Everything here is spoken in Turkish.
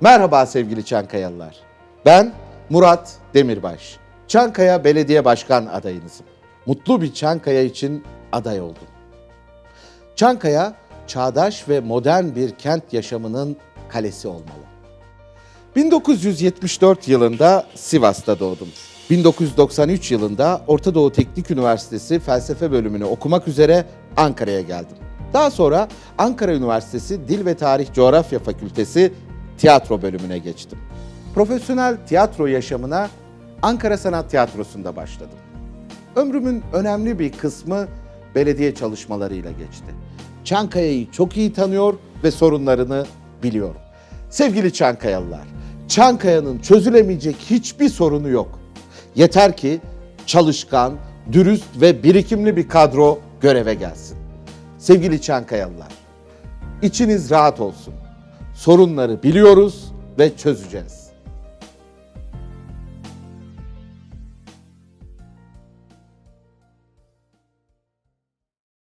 Merhaba sevgili Çankayalılar. Ben Murat Demirbaş. Çankaya Belediye Başkan adayınızım. Mutlu bir Çankaya için aday oldum. Çankaya çağdaş ve modern bir kent yaşamının kalesi olmalı. 1974 yılında Sivas'ta doğdum. 1993 yılında Orta Doğu Teknik Üniversitesi felsefe bölümünü okumak üzere Ankara'ya geldim. Daha sonra Ankara Üniversitesi Dil ve Tarih Coğrafya Fakültesi tiyatro bölümüne geçtim. Profesyonel tiyatro yaşamına Ankara Sanat Tiyatrosu'nda başladım. Ömrümün önemli bir kısmı belediye çalışmalarıyla geçti. Çankaya'yı çok iyi tanıyor ve sorunlarını biliyorum. Sevgili Çankayalılar, Çankaya'nın çözülemeyecek hiçbir sorunu yok. Yeter ki çalışkan, dürüst ve birikimli bir kadro göreve gelsin. Sevgili Çankayalılar, içiniz rahat olsun. Sorunları biliyoruz ve çözeceğiz.